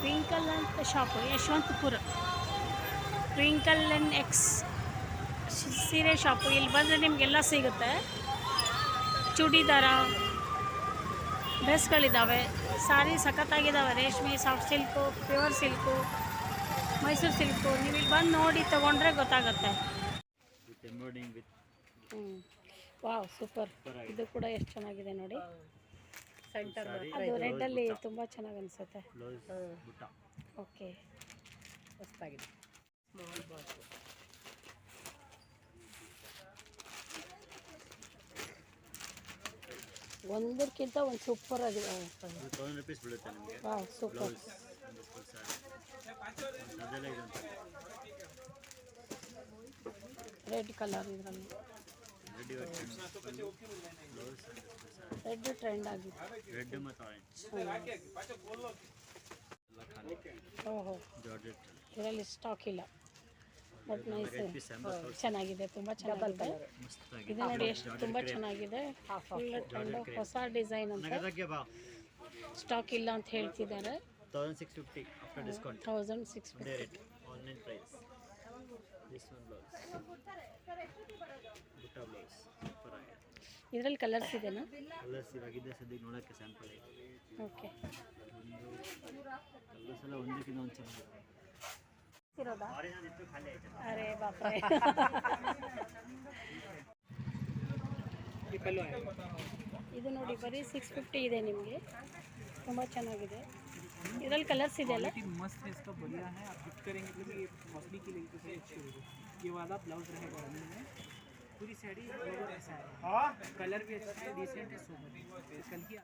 Twinkle ಅಂತ shop Yeshwanthpur Twinkle N X ಸೀರೆ shop ಇಲ್ಲಿ ಬಂದರೆ ನಿಮಗೆಲ್ಲ ಸಿಗುತ್ತೆ. ಚೂಡಿದಾರ ಡ್ರೆಸ್ಗಳಿದ್ದಾವೆ ಸಾರಿ ಸಖತ್ತಾಗಿದ್ದಾವೆ ರೇಷ್ಮೆ soft silk pure silk Mysuru silk ನೀವು ಇಲ್ಲಿ ಬಂದು ನೋಡಿ ತೊಗೊಂಡ್ರೆ ಗೊತ್ತಾಗುತ್ತೆ. ವಾವ್ ಸೂಪರ್ ಇದು ಕೂಡ ಎಷ್ಟು ಚೆನ್ನಾಗಿದೆ ನೋಡಿ. ಸೆಂಟರ್ ಅದು ರೆಡ್ಡಲ್ಲಿ ತುಂಬ ಚೆನ್ನಾಗಿ ಅನಿಸುತ್ತೆ. ಓಕೆ. ಮಸ್ತಾಗಿದೆ ಸ್ಮಾಲ್ ಬಾಟಲ್ ಒಂದಕ್ಕಿಂತ ಒಂದು ಸೂಪರ್ ಆಗಿದೆ. ಹಾಂ ಸೂಪರ್ ರೆಡ್ ಕಲರ್ ಇದರಲ್ಲಿ. ರೆಡ್ ಬ್ಲೌಸ್ ರೆಡ್ ಟ್ರೆಂಡ್ ಆಗಿದೆ ರೆಡ್ ಮತ್ತು ಆರೆಂಜ್ ಓಹೋ ಜಾರ್ಜೆಟ್ ಇದರಲ್ಲಿ ಸ್ಟಾಕ್ ಇಲ್ಲ ಬಟ್ ನೈಸ್ ರೆಡ್ ಪೀಸ್ ಎಂಬತ್ತು ಚೆನ್ನಾಗಿದೆ ತುಂಬ ಚೆನ್ನಾಗಿದೆ ಮಸ್ತಾಗಿ ಇದು ನೋಡಿ ಎಷ್ಟು ತುಂಬ ಚೆನ್ನಾಗಿದೆ ಫುಲ್ ಟ್ರೆಂಡ್ ಹೊಸ ಡಿಸೈನ್ ಅಂತ ನಗದಕ್ಕೆ ಬಾ ಸ್ಟಾಕ್ ಇಲ್ಲ ಅಂತ ಹೇಳ್ತಿದ್ದಾರೆ thousand six fifty after discount thousand six ಒಂದೇ rate online price this one blouse ಇದರಲ್ಲಿ ಕಲರ್ಸ್ ಇದೆನಾ ಕಲರ್ಸ್ ಇವಾಗಿದೆ ಸದ್ಯಕ್ಕೆ ನೋಡೋಕ್ಕೆ ಸ್ಯಾಂಪಲ್ ಇದೆ ಓಕೆ ಒಂದು ಕಲರ್ಸ್ ಎಲ್ಲ ಒಂದಕ್ಕಿಂತ ಒಂದು ಚೆನ್ನಾಗಿದೆ ಇರೋದಾ ಆರೆಂಜ್ ಇತ್ತು ಖಾಲಿ ಆಯ್ತು ಅರೆ ಬಾಪ್ರೆ ये पल्लू है ಇದು ನೋಡಿ ಬರೀ ಸಿಕ್ಸ್ ಫಿಫ್ಟಿ ಇದೆ ನಿಮಗೆ ತುಂಬ ಚೆನ್ನಾಗಿದೆ ಇದರಲ್ಲಿ ಕಲರ್ಸ್ ಇದೆಯಲ್ಲ क्वालिटी मस्त है इसका बढ़िया है आप गिफ्ट करेंगे तो भी ये मछली की लेंगे तो सही अच्छी होगी ये वाला ब्लाउज रहेगा रनिंग में पूरी साड़ी ऐसा है। कलर भी अच्छा है डिसेंट है सोबर कल की